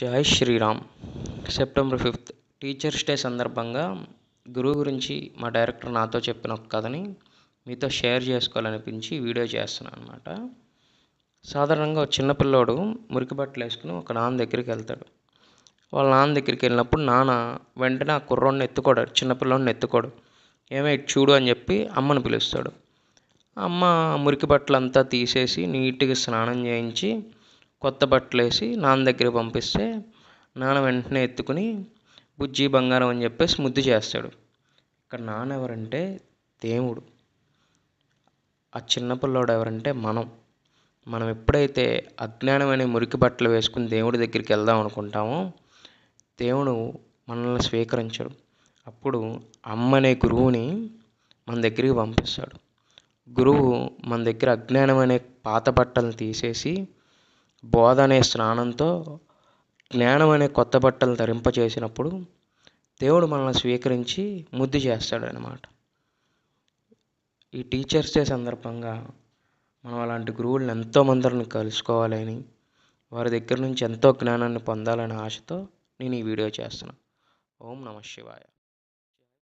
జై Shriram. September fifth. Teachers day సందర్భంగా గురువు గురించి మా డైరెక్టర్ నాతో చెప్పిన ఒక కథని మీతో షేర్ చేసుకోవాలనిపించి వీడియో చేస్తున్నాను అనమాట సాధారణంగా ఒక చిన్నపిల్లోడు మురికి బట్టలు వేసుకుని ఒక నాన్న దగ్గరికి వెళ్తాడు. వాళ్ళ నాన్న దగ్గరికి వెళ్ళినప్పుడు నాన్న వెంటనే ఆ కుర్రోడిని ఎత్తుకోడు చిన్నపిల్లోడిని ఎత్తుకోడు. ఏమే చూడు అని చెప్పి అమ్మని పిలుస్తాడు. అమ్మ మురికి బట్టలు అంతా తీసేసి నీట్గా స్నానం చేయించి కొత్త బట్టలు వేసి నాన్న దగ్గరికి పంపిస్తే నాన్న వెంటనే ఎత్తుకుని బుజ్జి బంగారం అని చెప్పేసి ముద్దు చేస్తాడు. ఇక్కడ నాన్న ఎవరంటే దేవుడు. ఆ చిన్న పిల్లోడు ఎవరంటే మనం. మనం ఎప్పుడైతే అజ్ఞానమైన మురికి బట్టలు వేసుకుని దేవుడి దగ్గరికి వెళ్దాం అనుకుంటామో దేవుడు మనల్ని స్వీకరించడు. అప్పుడు అమ్మ అనే గురువుని మన దగ్గరికి పంపిస్తాడు. గురువు మన దగ్గర అజ్ఞానం అనే పాత బట్టలను తీసేసి బోధ అనే స్నానంతో జ్ఞానం అనే కొత్త బట్టలు ధరింపచేసినప్పుడు దేవుడు మనల్ని స్వీకరించి ముద్దు చేస్తాడు అనమాట ఈ టీచర్స్ డే సందర్భంగా మనం అలాంటి గురువులను ఎంతోమందిని కలుసుకోవాలని వారి దగ్గర నుంచి ఎంతో జ్ఞానాన్ని పొందాలనే ఆశతో నేను ఈ వీడియో చేస్తున్నాను. ఓం నమ శివాయ.